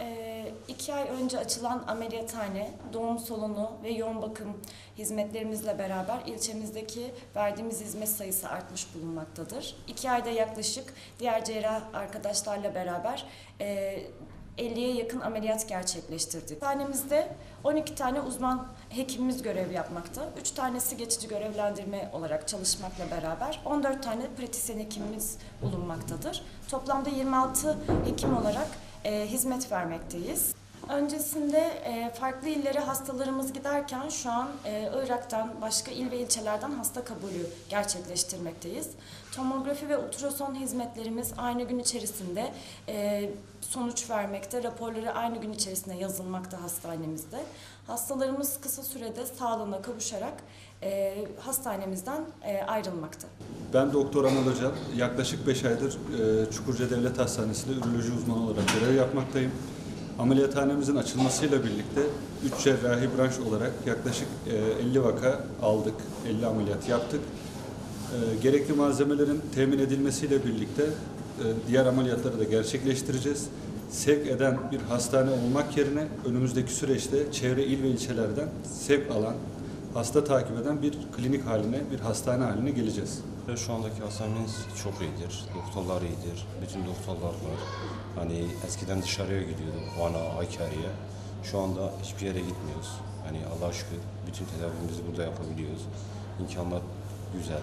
Ee, iki ay önce açılan ameliyathane, doğum salonu ve yoğun bakım hizmetlerimizle beraber ilçemizdeki verdiğimiz hizmet sayısı artmış bulunmaktadır. İki ayda yaklaşık diğer cerrah arkadaşlarla beraber e, 50'ye yakın ameliyat gerçekleştirdik. Hastanemizde 12 tane uzman hekimimiz görev yapmakta. 3 tanesi geçici görevlendirme olarak çalışmakla beraber 14 tane pratisyen hekimimiz bulunmaktadır. Toplamda 26 hekim olarak e, hizmet vermekteyiz. Öncesinde e, farklı illere hastalarımız giderken şu an e, Irak'tan başka il ve ilçelerden hasta kabulü gerçekleştirmekteyiz. Tomografi ve ultrason hizmetlerimiz aynı gün içerisinde e, sonuç vermekte, raporları aynı gün içerisinde yazılmakta hastanemizde. Hastalarımız kısa sürede sağlığına kavuşarak hastanemizden ayrılmakta. Ben Doktor Anıl Öcal. Yaklaşık 5 aydır Çukurca Devlet Hastanesi'nde üroloji uzmanı olarak görev yapmaktayım. Ameliyathanemizin açılmasıyla birlikte 3 cerrahi branş olarak yaklaşık e, 50 vaka aldık, 50 ameliyat yaptık. E, Gerekli malzemelerin temin edilmesiyle birlikte e, diğer ameliyatları da gerçekleştireceğiz. Sevk eden bir hastane olmak yerine önümüzdeki süreçte çevre il ve ilçelerden sevk alan, hasta takip eden bir klinik haline, bir hastane haline geleceğiz. Şu andaki hastanemiz çok iyidir. Doktorlar iyidir. Bütün doktorlar var. Hani eskiden dışarıya gidiyorduk. Van'a, Hakkari'ye. Şu anda hiçbir yere gitmiyoruz. Hani Allah'a şükür bütün tedavimizi burada yapabiliyoruz. İmkanlar güzel.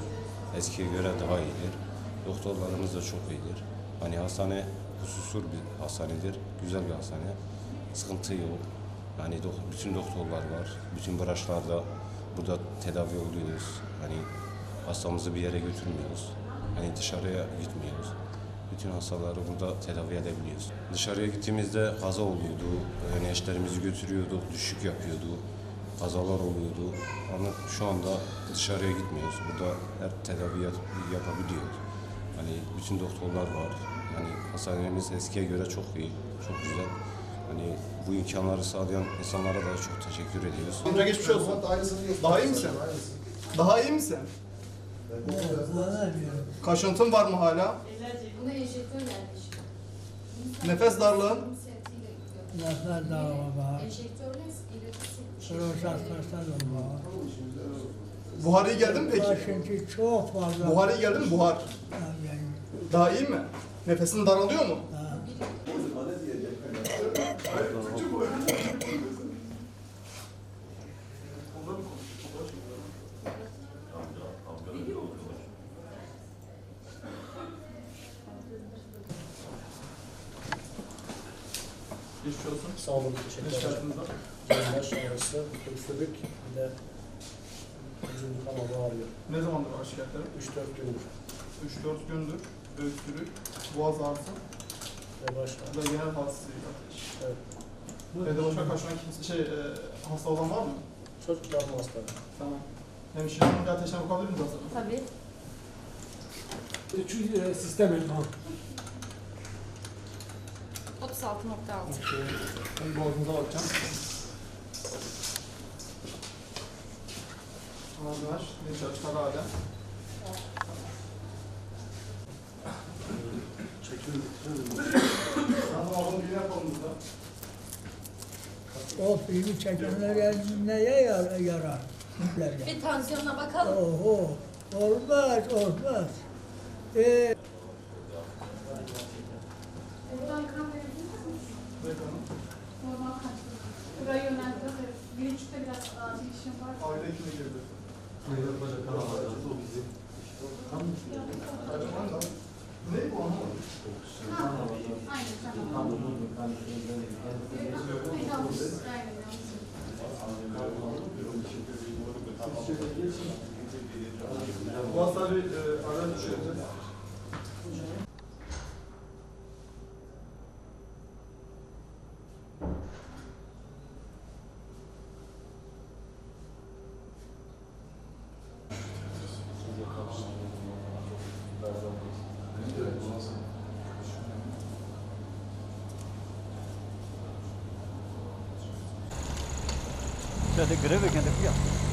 Eskiye göre daha iyidir. Doktorlarımız da çok iyidir. Hani hastane hususur bir hastanedir. Güzel bir hastane. Sıkıntı yok. Yani bütün doktorlar var. Bütün branşlarda burada tedavi oluyoruz. Hani hastamızı bir yere götürmüyoruz. Hani dışarıya gitmiyoruz. Bütün hastaları burada tedavi edebiliyoruz. Dışarıya gittiğimizde kaza oluyordu. Yani eşlerimizi götürüyorduk, düşük yapıyordu. Kazalar oluyordu. Ama şu anda dışarıya gitmiyoruz. Burada her tedavi yap- yapabiliyoruz. Hani bütün doktorlar var. Yani hastanemiz eskiye göre çok iyi, çok güzel. Hani bu imkanları sağlayan insanlara da çok teşekkür ediyoruz. Amca geçmiş olsun. Daha iyi misin? Daha iyi misin? Kaşıntın var mı hala? Buna enjektör gelmiş. Nefes darlığın? Nefes darlığı var. Enjektörle iletisi. Prostat hastalığım var. Buhar iyi geldi mi peki? Başınki çok fazla. Buhar iyi geldi mi? Buhar. Daha iyi mi? Nefesin daralıyor mu? Geçmiş olsun. Sağ olun, teşekkür ederim. Baş ağrısı, öksürük, bir de vücudu kanalı ağrıyor. Ne zamandır var şikayetlerin? 3-4 gündür 3-4 gündür. Öksürük, boğaz ağrısı ve baş ağrısı. ve genel halsizlik. Evet. Evde başka kaç tane kimse şey e, hasta olan var mı? Çocuklarım hasta. Tamam. Hemşire bir ateşine bakabilir miyiz aslında? Tabii. Çünkü e, sistem elman. 36.6. Ben boğazınıza bakacağım. Ağzını aç. Dışarı çıkar hala. Tamam, oğlum bir yapalım burada. O filmi çekenlere neye yar- yarar? Bir tansiyona bakalım. Oho. Olmaz, olmaz. Ee, Buradan kan verebilir? Bakalım. Normal kan. Buraya yöneltiyoruz. Bir üçte biraz acil işim var. Aile hekime girdi. Acaba ne? Ne bu anlamadım. Aynen tamam. Aynen yanlış. Aynen yanlış. Bu hasta bir e, düşürdü. Şöyle grev gelip ya.